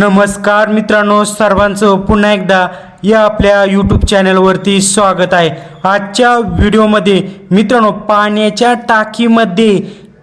नमस्कार मित्रांनो सर्वांचं पुन्हा एकदा या आपल्या यूट्यूब चॅनलवरती स्वागत आहे. आजच्या व्हिडिओमध्ये मित्रांनो पाण्याच्या टाकीमध्ये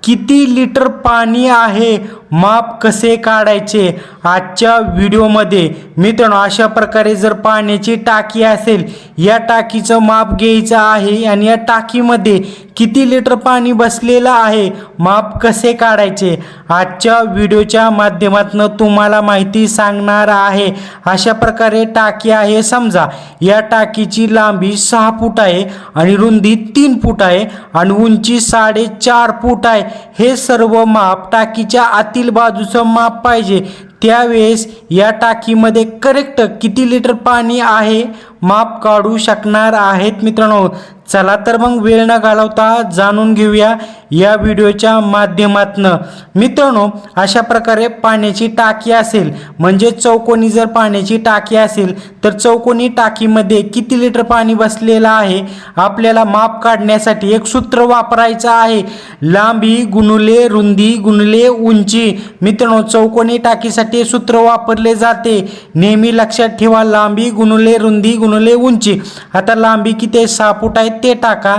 किती लिटर पाणी आहे माप कसे काढायचे आजच्या व्हिडिओमध्ये? मित्रांनो अशा प्रकारे जर पाण्याची टाकी असेल या टाकीचं माप घ्यायचं आहे आणि या टाकीमध्ये किती लिटर पाणी बसलेलं आहे माप कसे काढायचे? आजच्या व्हिडिओच्या माध्यमातून तुम्हाला माहिती सांगणार आहे. अशा प्रकारे टाकी आहे समजा या टाकीची लांबी सहा फूट आहे आणि रुंदी तीन फूट आहे आणि उंची साडेचार फूट आहे. हे सर्व माप टाकीच्या आतील बाजूचं माप पाहिजे. त्यावेळेस या टाकीमध्ये करेक्ट किती लिटर पाणी आहे माप काढू शकणार आहेत मित्रांनो. चला तर मग वेळ न घालवता जाणून घेऊया या व्हिडिओच्या माध्यमातनं. मित्रांनो अशा प्रकारे पाण्याची टाकी असेल म्हणजे चौकोनी जर पाण्याची टाकी असेल तर चौकोनी टाकीमध्ये किती लिटर पाणी बसलेलं आहे? आपल्याला माप काढण्यासाठी एक सूत्र वापरायचं आहे. लांबी गुणुले रुंदी गुणुले उंची. मित्रांनो चौकोनी टाकीसाठी हे सूत्र वापरले जाते. नेहमी लक्षात ठेवा लांबी गुणले रुंदी गुणले उंची. आता लांबी किती सापूट सहा फूट आहे ते टाका.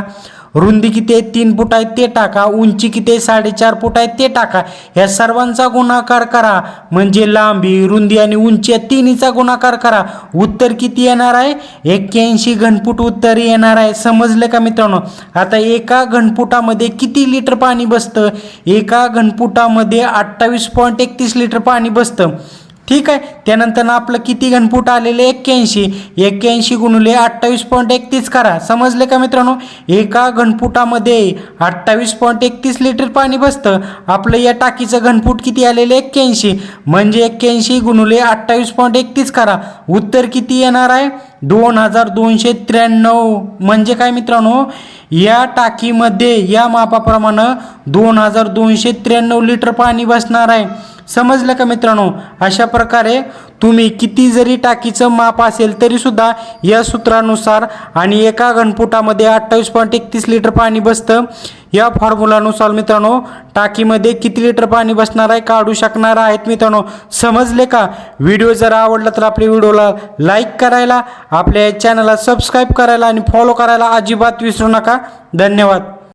रुंदी किती आहे? तीन फूट आहे ते टाका. उंची किती आहे? साडेचार फूट आहे ते टाका. या सर्वांचा गुणाकार करा. म्हणजे लांबी रुंदी आणि उंची या तिन्हीचा गुणाकार करा. उत्तर किती येणार आहे? एक्क्याऐंशी घनफूट उत्तर येणार आहे. समजलं का मित्रांनो? आता एका घनफुटामध्ये किती लिटर पाणी बसतं? एका घनफुटामध्ये अठ्ठावीस पॉईंट एकतीस लिटर पाणी बसतं. ठीक आहे. त्यानंतर ना आपलं किती घनफूट आलेले एक्क्याऐंशी. एक्क्याऐंशी गुणुले अठ्ठावीस पॉईंट एकतीस करा. समजले का मित्रांनो? एका घनफुटामध्ये अठ्ठावीस पॉईंट एकतीस लिटर पाणी बसतं. आपलं या टाकीचं घनफूट किती आलेलं एक्क्याऐंशी. म्हणजे एक्क्याऐंशी गुणुले अठ्ठावीस पॉईंट एकतीस करा. उत्तर किती येणार आहे? दोन हजार दोनशे त्र्याण्णव. म्हणजे काय मित्रांनो? या टाकीमध्ये या मापाप्रमाणे दोन हजार दोनशे त्र्याण्णव लिटर पाणी बसणार आहे. समजलं का मित्रांनो? अशा प्रकारे तुम्ही किती जरी टाकीचं माप असेल तरीसुद्धा या सूत्रानुसार आणि एका घनफुटामध्ये अठ्ठावीस पॉईंट एकतीस लिटर पाणी बसतं. या फॉर्म्युलानुसार मित्रांनो टाकीमध्ये किती लिटर पाणी बसणार आहे काढू शकणार आहेत मित्रांनो. समजले का? व्हिडिओ जर आवडला तर आपल्या व्हिडिओला लाईक करायला आपल्या चॅनलला सबस्क्राईब करायला आणि फॉलो करायला अजिबात विसरू नका. धन्यवाद.